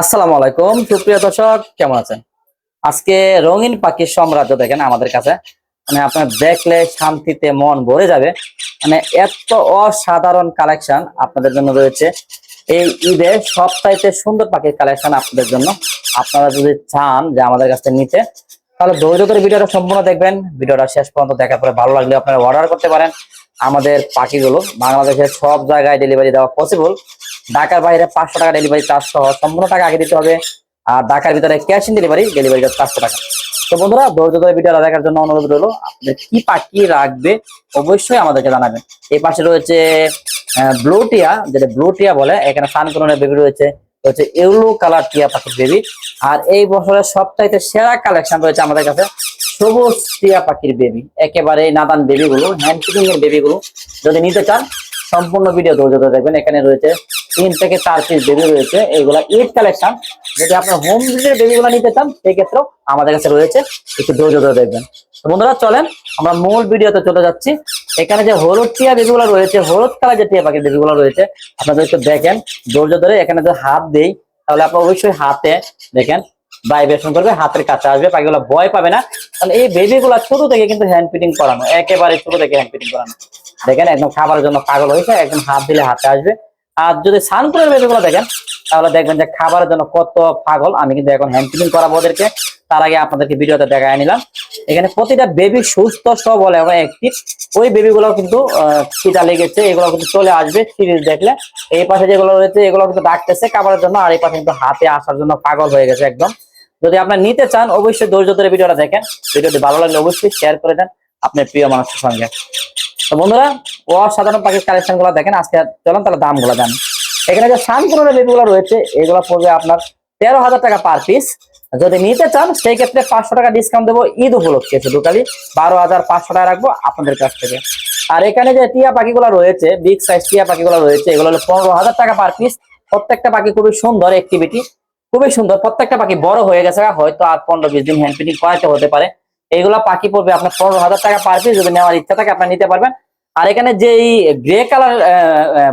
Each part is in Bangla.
আসসালামু আলাইকুম। সুপ্রিয় দর্শক, কেমন আছেন? আজকে রঙিন পাখির সাম্রাজ্য দেখেন আমাদের কাছে। মানে আপনার দেখলে শান্তিতে মন ভরে যাবে। মানে এত অসাধারণ কালেকশন আপনাদের জন্য রয়েছে। এই ঈদে সবচাইতে সুন্দর পাখির কালেকশন আপনাদের জন্য। আপনারা যদি চান যে আমাদের কাছে নিতে, তাহলে ধৈর্য ধরে ভিডিওটা সম্পূর্ণ দেখবেন। ভিডিওটা শেষ পর্যন্ত দেখার পরে ভালো লাগলে আপনারা অর্ডার করতে পারেন। আমাদের পাখিগুলো বাংলাদেশের সব জায়গায় ডেলিভারি দেওয়া পসিবল ঢাকার বাইরে পাঁচশো টাকা ডেলিভারি চার্জ সহ সম্পূর্ণ টাকা আগে দিতে হবে। আর ঢাকার ভিতরে cash in delivery delivery charge চারশো টাকা। তো বন্ধুরা, ধৈর্য ধরে ভিডিওটা দেখার জন্য অনুরোধ রইল কি পাখি রাখবে অবশ্যই আমাদেরকে জানাবেন। এই পাশে রয়েছে ব্লু টিয়া, যেটা ব্লু টিয়া বলে, এখানে সানকোনের বেবি রয়েছে হচ্ছে ইউলো কালার টিয়া পাখির বেবি আর এই বছরের সবচাইতে সেরা কালেকশন রয়েছে আমাদের কাছে, সবুজ টিয়া পাখির বেবি একেবারে নাদান বেবি গুলো হ্যান্ড ফিটিং এর বেবি গুলো। যদি নিতে চান, সম্পূর্ণ ভিডিও ধৈর্য ধরে দেখবেন। এখানে রয়েছে তিন থেকে চার পিস বেবি রয়েছে। এইগুলা ঈদ কালেকশন যদি আপনার হোম ভিজিটের বেবি গুলো নিতে চান, সেই ক্ষেত্রেও আমাদের কাছে রয়েছে। একটু ধৈর্য ধরে দেখবেন। বন্ধুরা, চলেন, আমরা মূল ভিডিওতে চলে যাচ্ছি। এখানে যে হলুদ টিয়া বেবি গুলো রয়েছে, হলুদ কালার যে টিয়া পাখির বেবি গুলো রয়েছে, আপনাদের একটু দেখেন, ধৈর্য ধরে এখানে যদি হাত দেই, তাহলে আপনার অবশ্যই হাতে দেখেন ভাইব্রেশন করবে, হাতের কাছে আসবে, পাখিগুলো ভয় পাবে না। কারণ এই বেবি গুলা ছোট থেকে কিন্তু হ্যান্ড ফিটিং করানো, একেবারে ছোট থেকে হ্যান্ড ফিটিং করানো। দেখেন, একদম খাবারের জন্য পাগল হয়েছে, একদম হাত দিলে হাতে আসবে। আর যদি সানকুলের বেবি গুলো দেখেন, তাহলে দেখবেন যে খাবারের জন্য কত পাগল। আমি কিন্তু এখন হ্যান্ড ফিটিং করাবো ওদেরকে। তার আগে আপনাদেরকে ভিডিওতে দেখায় নিলাম। এখানে প্রতিটা বেবি সুস্থ সবল এবং একটি। ওই বেবি গুলো কিন্তু খিদা লেগেছে, এগুলো কিন্তু চলে আসবে সিরিজ দেখলে। এই পাশে যেগুলো রয়েছে, এগুলো কিন্তু ডাকতেছে খাবারের জন্য, আর এই পাশে কিন্তু হাতে আসার জন্য পাগল হয়ে গেছে একদম। যদি আপনার নিতে চান, অবশ্যই ধৈর্য ধরে ভিডিওটা দেখেন। ভিডিওটি ভালো লাগলে অবশ্যই শেয়ার করে দেন, আপনার প্রিয় মানুষের সঙ্গে। তো বন্ধুরা অসাধারণ পাখির কালেকশনগুলো দেখেন, আজকে চলেন তাহলে দামগুলো জান। এখানে যে শানপুরের বেবি গুলো রয়েছে, এগুলো পড়বে আপনার তেরো হাজার টাকা পার পিস যদি নিতে চান, সেই ক্ষেত্রে পাঁচশো টাকা ডিসকাউন্ট দেবো ঈদ উপলক্ষে, শুধু খালি বারো হাজার পাঁচশো টাকা রাখব আপনাদের কাছ থেকে। আর এখানে যে টিয়া পাখিগুলো রয়েছে বিগ সাইজ টিয়া পাখিগুলো রয়েছে, এগুলো হলো পনেরো হাজার টাকা পার পিস প্রত্যেকটা পাখি খুবই সুন্দর অ্যাক্টিভিটি খুবই সুন্দর। প্রত্যেকটা পাখি বড় হয়ে গেছে, হয়তো আর পনেরো বিশ দিন হ্যান্ড ফিটিং করাতে হতে পারে। এইগুলা পাখি পড়বে, আপনার পনেরো হাজার টাকা পার পিস যদি নেওয়ার ইচ্ছা থাকে, আপনার নিতে পারবেন। আর এখানে যে এই গ্রে কালার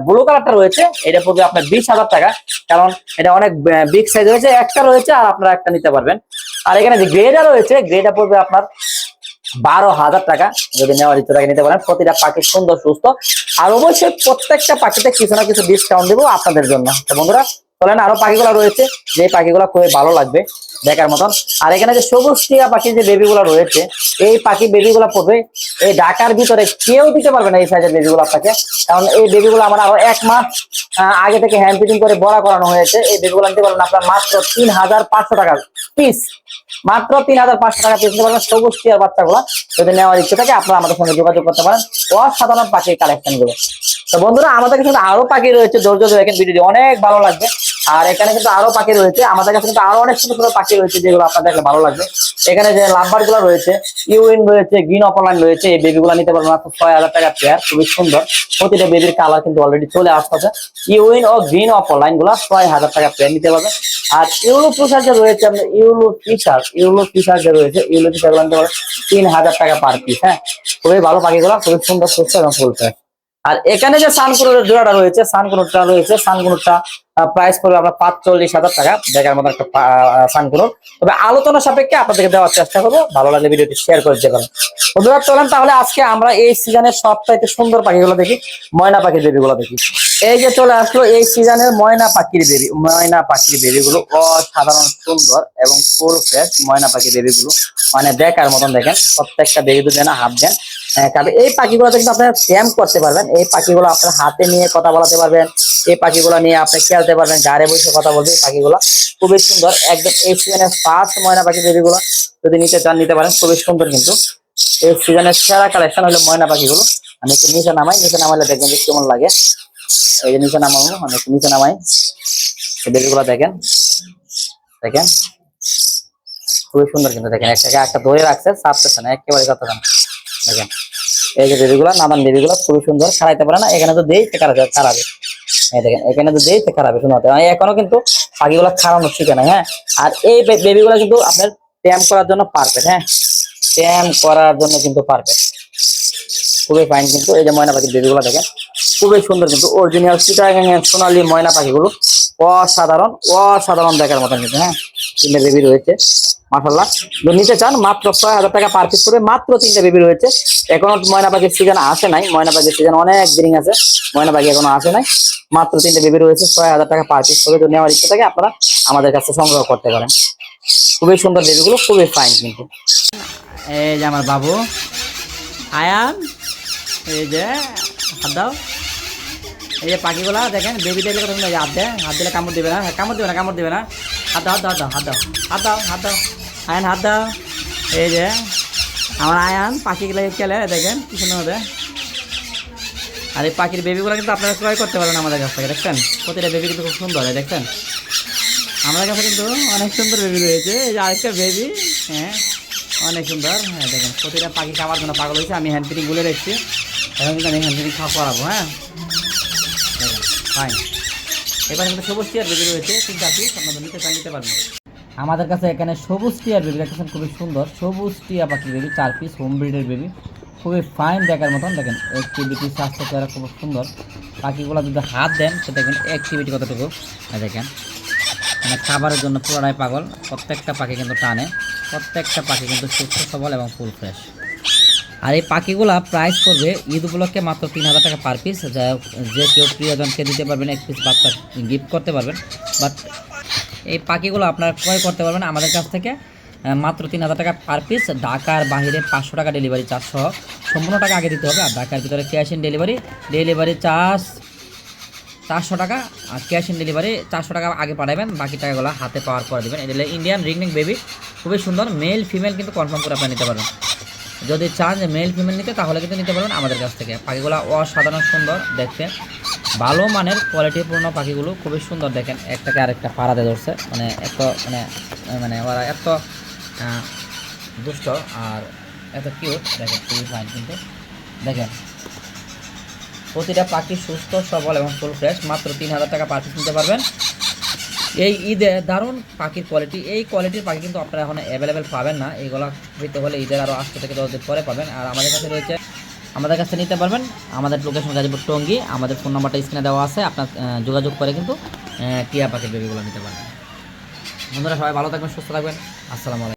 ব্লু কালারটা রয়েছে, এটা পড়বে আপনার বিশ হাজার টাকা। কারণ এটা অনেক বিগ সাইজ রয়েছে, একটা রয়েছে আর আপনারা একটা নিতে পারবেন। আর এখানে যে গ্রেটা রয়েছে গ্রেটা পড়বে আপনার বারো হাজার টাকা। যদি নেওয়ার ইচ্ছা থাকে, নিতে পারেন। প্রতিটা পাখি সুন্দর, সুস্থ। আর অবশ্যই প্রত্যেকটা পাখিতে কিছু না কিছু ডিসকাউন্ট দেবো আপনাদের জন্য। বন্ধুরা চলেন আরও পাখিগুলো রয়েছে, যে পাখিগুলো খুবই ভালো লাগবে দেখার মতন। আর এখানে যে সবুজ টিয়া পাখি যে বেবিগুলো রয়েছে, এই পাখি বেবিগুলো পড়বে, এই ঢাকার ভিতরে কেউ দিতে পারবে না এই সাইজের বেবিগুলো আপনাকে। কারণ এই বেবিগুলো আমার আরও এক মাস আগে থেকে হ্যান্ড ফিটিং করে বড়া করানো হয়েছে। এই বেবিগুলো নিতে পারবেন আপনার মাত্র তিন হাজার পাঁচশো টাকা পিস মাত্র তিন হাজার পাঁচশো টাকা পিস নিতে পারবেন সবুজ টিয়ার বাচ্চাগুলো। যদি নেওয়ার ইচ্ছে থাকে, আপনারা আমাদের সঙ্গে যোগাযোগ করতে পারেন। অসাধারণ পাখির কালেকশনগুলো। তো বন্ধুরা, আমাদের কিন্তু আরও পাখি রয়েছে, ধৈর্য ধরে দেখেন ভিডিওটি অনেক ভালো লাগবে। আর এখানে কিন্তু আরও পাখি রয়েছে। আমাদের কাছে কিন্তু আরও অনেক সুন্দর সুন্দর পাখি রয়েছে যেগুলো আপনাদের দেখলে ভালো লাগবে। এখানে যে লাম্বারগুলো রয়েছে ইউইন রয়েছে, গ্রিন অপলাইন রয়েছে, এই বেবি গুলো নিতে পারবেন মাত্র ছয় হাজার টাকা পেয়ার খুবই সুন্দর। প্রতিটা বেবির কালার কিন্তু অলরেডি চলে আসতেছে ইউইন ও গ্রিন অপলাইনগুলো ছয় হাজার টাকা পেয়ার নিতে পারবেন। আর ইউলো ফিশার যে রয়েছে আপনার ইউলো ফিশার ইউলো ফিশার যে রয়েছে ইউলো ফিশারগুলো নিতে পারবেন তিন হাজার টাকা পার পিস হ্যাঁ। খুবই ভালো পাখিগুলো, খুবই সুন্দর, সুস্থ এবং ফুল ফ্রেশ আর এখানে যে সানকুনোর জোড়াটা রয়েছে সানকুনোরটা রয়েছে সানকুনোরটা প্রাইস পড়বে আমরা পাঁচচল্লিশ হাজার টাকা। দেখার মতো একটা সানকুনোর তবে আলোচনা সাপেক্ষে আপনাদেরকে দেওয়ার চেষ্টা করব। ভালো লাগলে ভিডিওটি শেয়ার করে দিতে পারেন বন্ধুরা, চলেন তাহলে আজকে আমরা এই সিজনের সবচাইতে সুন্দর পাখিগুলো দেখি, ময়না পাখির বেবিগুলো দেখি। এই যে চলে আসলো এই সিজনের ময়না পাখির বেবি ময়না পাখির বেবিগুলো অসাধারণ সুন্দর এবং ফুল ফ্রেশ ময়না পাখির বেবিগুলো মানে দেখার মতন দেখেন, প্রত্যেকটা বেবি দুধ দেন হাত দেন। তবে এই পাখিগুলো কিন্তু আপনারা স্ক্যাম করতে পারবেন। এই পাখিগুলো আপনার হাতে নিয়ে কথা বলাতে পারবেন। এই পাখিগুলো নিয়ে আপনি খেলতে পারবেন। গাড়ি বসে কথা বলবে এই পাখিগুলো। খুবই সুন্দর। একদম এই সিজনের ফার্স্ট ময়না পাখি বেবিগুলো যদি নিতে চান নিতে পারেন। খুবই সুন্দর কিন্তু। এই সিজনের সেরা কালেকশন হলো ময়না পাখিগুলো। আমি একটু নিচে নামাই। নিচে নামাইলে দেখবেন যে কেমন লাগে। এই যে নিচে নামাবো আমি একটু নিচে নামাই। বেবিগুলো দেখেন। দেখেন। খুবই সুন্দর কিন্তু দেখেন। একটাকে একটা ধরে রাখছে চাপতেছে না। একেবারে কথা না। দেখেন এই যে বেবিগুলো নানান বেবিগুলো খুবই সুন্দর, খাড়াইতে পারে না, এখানে তো দেই খারাবে দেখেন, এখানে তো দেই খারাবে শোনাতে এখনও কিন্তু পাখিগুলো খাড়ানো শিখে না হ্যাঁ? আর এই বেবিগুলো কিন্তু আপনার ট্যাম করার জন্য পারফেক্ট হ্যাঁ? ট্যাম করার জন্য কিন্তু পারফেক্ট খুবই ফাইন কিন্তু, এই যে ময়না পাখির বেবিগুলো দেখেন, খুবই সুন্দর কিন্তু অরিজিনাল চিটাগাং সোনালী ময়না পাখিগুলো, অসাধারণ অসাধারণ দেখার মতন কিন্তু হ্যাঁ? তিনটে বেবি রয়েছে মাসাল্লাহ যদি নিতে চান মাত্র ছয় হাজার টাকা পার করে, মাত্র তিনটে বেবি রয়েছে। এখনও ময়না সিজন আসে নাই ময়না সিজন অনেক দিন আছে ময়না পাখি এখনও আসে নাই। মাত্র তিনটে বেবি রয়েছে, ছয় হাজার টাকা পার করে যদি নেওয়ার ইচ্ছে থাকে আপনারা আমাদের কাছে সংগ্রহ করতে পারেন। খুবই সুন্দর বেবিগুলো খুবই ফাইন কিন্তু। এই যে আমার বাবু, আয়ান, এই যে, হাত দাও। এই যে পাখিগুলা, দেখেন বেবি দেখলে কথা হাত দেয় হাত দিলে কামড় দেবে না কামড় দেবে না, কামড় দেবে না। হাত দাও হাত দাও হাত দাও হাত দাও হাত দাও আয়ান হাত দাও এই যে, আমার আয়ান পাখিগুলো খেলে দেখেন, কি সুন্দর হবে। আর এই পাখির বেবিগুলো কিন্তু আপনারা ক্রয় করতে পারবেন আমাদের কাছ থেকে, দেখছেন? প্রতিটা বেবি কিন্তু খুব সুন্দর হয়, দেখছেন? আমাদের কাছে কিন্তু অনেক সুন্দর বেবি রয়েছে। এই যে আরেকটা বেবি হ্যাঁ অনেক সুন্দর। হ্যাঁ দেখেন, প্রতিটা পাখি খাওয়ার জন্য পাগল হয়েছে, আমি হ্যান্ড ফিটিং বলে রেখেছি। এখন কিন্তু আমি হ্যান্ড খাওয়া করাবো হ্যাঁ? দেখেন ফাইন এবার কিন্তু সবুজ টিয়ার বেবি রয়েছে তিনটা পিস আপনাদের নিতে চান, নিতে পারবেন। আমাদের কাছে এখানে সবুজ টিয়ার বেবি দেখতেছেন খুবই সুন্দর। সবুজ টিয়া পাখি বেবি, চার পিস হোম ব্রিডের বেবি। খুবই ফাইন দেখার মতন, দেখেন অ্যাক্টিভিটি স্বাস্থ্য চেহারা খুব সুন্দর। পাখিগুলো যদি হাত দেন, তো দেখবেন অ্যাক্টিভিটি কতটুকু। দেখেন মানে খাবারের জন্য পুরোটাই পাগল। প্রত্যেকটা পাখি কিন্তু টানে। প্রত্যেকটা পাখি কিন্তু সুস্থ, সবল এবং ফুল ফ্রেশ আর এই পাখিগুলা প্রাইস করবে ঈদ উপলক্ষে মাত্র তিন হাজার টাকা পার পিস যা যে কেউ প্রিয়জনকে দিতে পারবেন, এক পিস বাচ্চা গিফট করতে পারবেন। বাট এই পাখিগুলো আপনারা ক্রয় করতে পারবেন আমাদের কাছ থেকে মাত্র তিন হাজার টাকা পার পিস ঢাকার বাহিরে পাঁচশো টাকা ডেলিভারি চার্জ সহ সম্পূর্ণ টাকা আগে দিতে হবে। আর ঢাকার ভিতরে cash in delivery delivery charge চারশো টাকা, আর ক্যাশ ইন ডেলিভারি চারশো টাকা আগে পাঠাবেন, বাকি টাকাগুলো হাতে পাওয়ার পরে দেবেন। এটা ইন্ডিয়ান রিংনিং বেবি খুবই সুন্দর মেল ফিমেল কিন্তু কনফার্ম করে আপনারা নিতে পারবেন। যদি চান যে মেল ফিমেল নিতে, তাহলে কিন্তু নিতে পারবেন আমাদের কাছ থেকে। পাখিগুলো অসাধারণ সুন্দর, দেখতে। ভালো মানের কোয়ালিটিপূর্ণ পাখিগুলো খুবই সুন্দর, দেখেন। একটাকে আরেকটা পাড়াতে ধরছে। মানে এত মানে মানে ওরা এত দুষ্ট আর এত কিউট দেখেন, খুবই ফাইন কিন্তু। দেখেন, প্রতিটা পাখি সুস্থ, সবল এবং ফুল ফ্রেশ মাত্র তিন হাজার টাকা পাখি কিনতে পারবেন। এই ঈদে দারুণ পাখির কোয়ালিটি এই কোয়ালিটির পাখি কিন্তু আপনারা এখন অ্যাভেলেবেল পাবেন না। এইগুলো পেতে হলে ঈদের আরও আটশো থেকে দশ দিন পরে পাবেন। আর আমাদের কাছে রয়েছে, আমাদের কাছে নিতে পারবেন আমাদের লোকেশন গাজীপুর টঙ্গি। আমাদের ফোন নাম্বারটা স্ক্রিনে দেওয়া আছে, আপনার যোগাযোগ করে কিন্তু টিয়া পাখির বেবিগুলো নিতে পারবেন। বন্ধুরা, সবাই ভালো থাকবেন, সুস্থ থাকবেন। আসসালামু আলাইকুম।